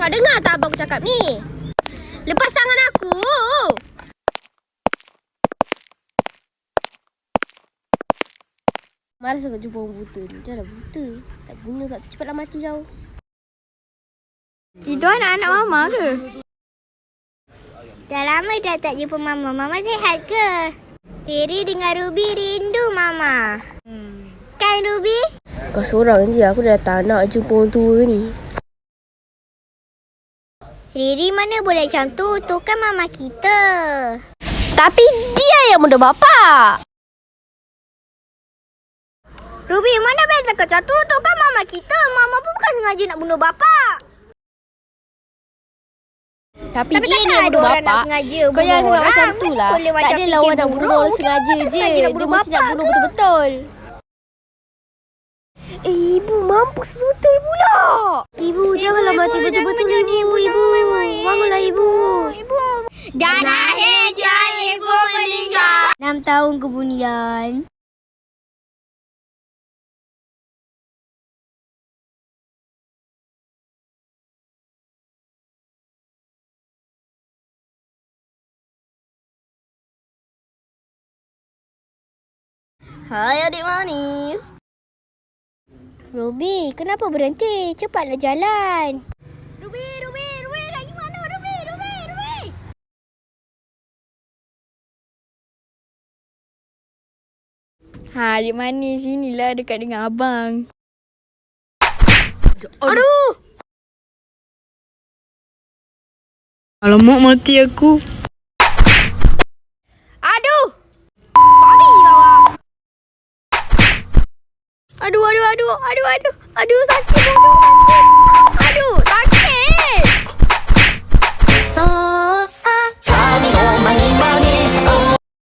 Kau dengar tak abang aku cakap ni? Lepas tangan aku. Malas aku jumpa orang buta ni. Dah buta. Tak guna pula tu. Cepatlah mati kau. Itu anak-anak mama ke? Dah lama dah tak jumpa Mama. Mama sihat ke? Riri dengan Ruby rindu Mama. Kan Ruby? Kau seorang je. Aku dah tak nak jumpa orang tua ni. Riri mana boleh macam tu? Tu kan Mama kita. Tapi dia yang muda bapak. Ruby mana beza kau macam tu? Tu kan Mama kita. Mama pun bukan sengaja nak bunuh bapak. Tapi, Tapi dia yang ada nak bapak. sengaja Kau bunuh jangan cakap macam tu lah. boleh Tak fikir orang nak bunuh sengaja je. Dia bunuh mesti nak bunuh betul-betul. Eh, ibu mampus betul pula. Ibu, janganlah mati betul-betul ibu. Ibu, bangunlah ibu. Dan akhirnya ibu meninggal. 6 tahun kemudian. Hai adik manis. Ruby, kenapa berhenti? Cepatlah jalan. Ruby, Ruby, Ruby, lagi mana Ruby, Ruby, Ruby? Ha, adik manis sinilah dekat dengan abang. Aduh. Alamak mati aku. Aduh. Babi kau ah. Aduh, aduh, aduh, aduh, aduh. Aduh, sakit. Aduh, sakit.